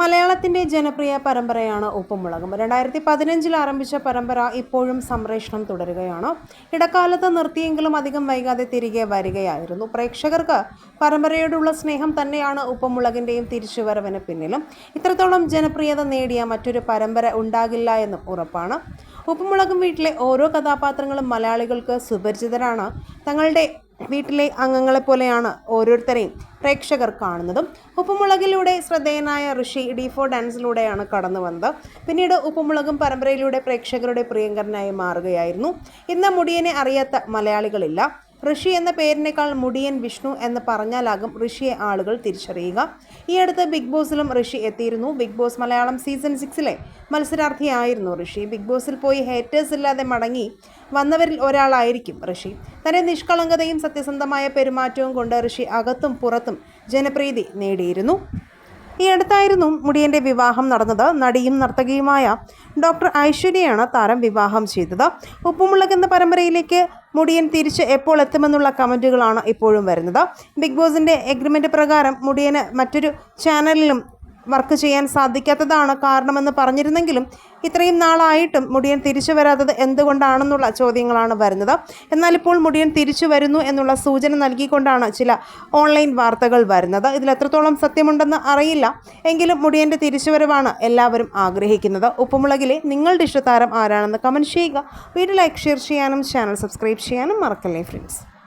മലയാളത്തിന്റെ ജനപ്രിയ പരമ്പരയാണ് ഉപ്പുമുളകും. രണ്ടായിരത്തി പതിനഞ്ചിൽ ആരംഭിച്ച പരമ്പര ഇപ്പോഴും സംപ്രേഷണം തുടരുകയാണ്. ഇടക്കാലത്ത് നിർത്തിയെങ്കിലും അധികം വൈകാതെ തിരികെ വരികയായിരുന്നു. പ്രേക്ഷകർക്ക് പരമ്പരയോടുള്ള സ്നേഹം തന്നെയാണ് ഉപ്പുമുളകിന്റെയും തിരിച്ചുവരവിന് പിന്നിലും. ഇത്രത്തോളം ജനപ്രിയത നേടിയ മറ്റൊരു പരമ്പര ഉണ്ടാകില്ല എന്ന് ഉറപ്പാണ്. ഉപ്പുമുളകും വീട്ടിലെ ഓരോ കഥാപാത്രങ്ങളും മലയാളികൾക്ക് സുപരിചിതരാണ്. തങ്ങളുടെ വീട്ടിലെ അംഗങ്ങളെ പോലെയാണ് ഓരോരുത്തരെയും പ്രേക്ഷകർ കാണുന്നതും ഉപ്പുമുളകിലൂടെ ശ്രദ്ധേയനായ ഋഷി ഡിഫോ ഡാൻസിലൂടെയാണ് കടന്നു വന്നത് പിന്നീട് ഉപ്പുമുളകും പരമ്പരയിലൂടെ പ്രേക്ഷകരുടെ പ്രിയങ്കരനായി മാറുകയായിരുന്നു. ഇന്ന് മുടിയനെ അറിയാത്ത മലയാളികളില്ല. ഋഷി എന്ന പേരിനേക്കാൾ മുടിയൻ വിഷ്ണു എന്ന് പറഞ്ഞാലാകും ഋഷിയെ ആളുകൾ തിരിച്ചറിയുക. ഈ അടുത്ത് ബിഗ് ബോസിലും ഋഷി എത്തിയിരുന്നു. ബിഗ് ബോസ് മലയാളം സീസൺ സിക്സിലെ മത്സരാർത്ഥിയായിരുന്നു ഋഷി. ബിഗ് ബോസിൽ പോയി ഹേറ്റേഴ്സ് ഇല്ലാതെ മടങ്ങി വന്നവരിൽ ഒരാളായിരിക്കും ഋഷി. തന്റെ നിഷ്കളങ്കതയും സത്യസന്ധമായ പെരുമാറ്റവും കൊണ്ട് ഋഷി അകത്തും പുറത്തും ജനപ്രീതി നേടിയിരുന്നു. ഈ അടുത്തായിരുന്നു മുടിയന്റെ വിവാഹം നടന്നത്. നടിയും നർത്തകിയുമായ ഡോക്ടർ ഐശ്വര്യയാണ് താരം വിവാഹം ചെയ്തത്. ഉപ്പുമുളക് എന്ന പരമ്പരയിലേക്ക് മുടിയൻ തിരിച്ച് എപ്പോൾ എത്തുമെന്നുള്ള കമന്റുകളാണ് ഇപ്പോഴും വരുന്നത്. ബിഗ് ബോസിന്റെ എഗ്രിമെന്റ് പ്രകാരം മുടിയന് മറ്റൊരു ചാനലിലും വർക്ക് ചെയ്യാൻ സാധിക്കാത്തതാണ് കാരണമെന്ന് പറഞ്ഞിരുന്നെങ്കിലും ഇത്രയും നാളായിട്ടും മുടിയൻ തിരിച്ചു വരാത്തത് എന്തുകൊണ്ടാണെന്നുള്ള ചോദ്യങ്ങളാണ് വരുന്നത്. എന്നാൽ ഇപ്പോൾ മുടിയൻ തിരിച്ചു വരുന്നു എന്നുള്ള സൂചന നൽകിക്കൊണ്ടാണ് ചില ഓൺലൈൻ വാർത്തകൾ വരുന്നത്. ഇതിൽ എത്രത്തോളം സത്യമുണ്ടെന്ന് അറിയില്ല. എങ്കിലും മുടിയന്റെ തിരിച്ചുവരവാണ് എല്ലാവരും ആഗ്രഹിക്കുന്നത്. ഉപ്പുമുളകിലെ നിങ്ങളുടെ ഇഷ്ടതാരം ആരാണെന്ന് കമന്റ് ചെയ്യുക. വീഡിയോ ലൈക്ക് ഷെയർ ചെയ്യാനും ചാനൽ സബ്സ്ക്രൈബ് ചെയ്യാനും മറക്കല്ലേ ഫ്രണ്ട്സ്